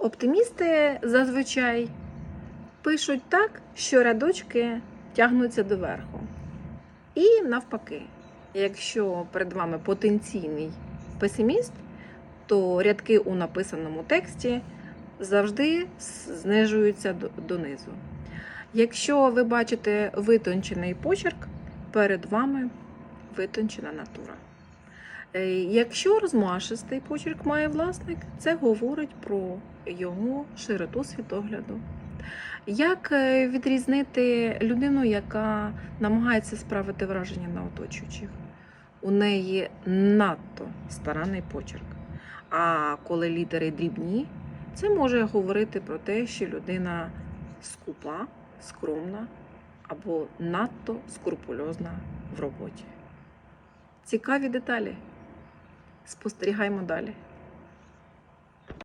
Оптимісти зазвичай пишуть так, що рядочки тягнуться доверху. І навпаки, якщо перед вами потенційний песиміст, то рядки у написаному тексті завжди знижуються донизу. Якщо ви бачите витончений почерк, перед вами витончена натура. Е, Якщо розмашистий почерк має власник, це говорить про його широту світогляду. Як е, відрізнити людину, яка намагається справити враження на оточуючих? У неї надто старанний почерк. А коли літери дрібні, це може говорити про те, що людина скупа, скромна або надто скрупульозна в роботі. Цікаві деталі. Спостерігаємо далі.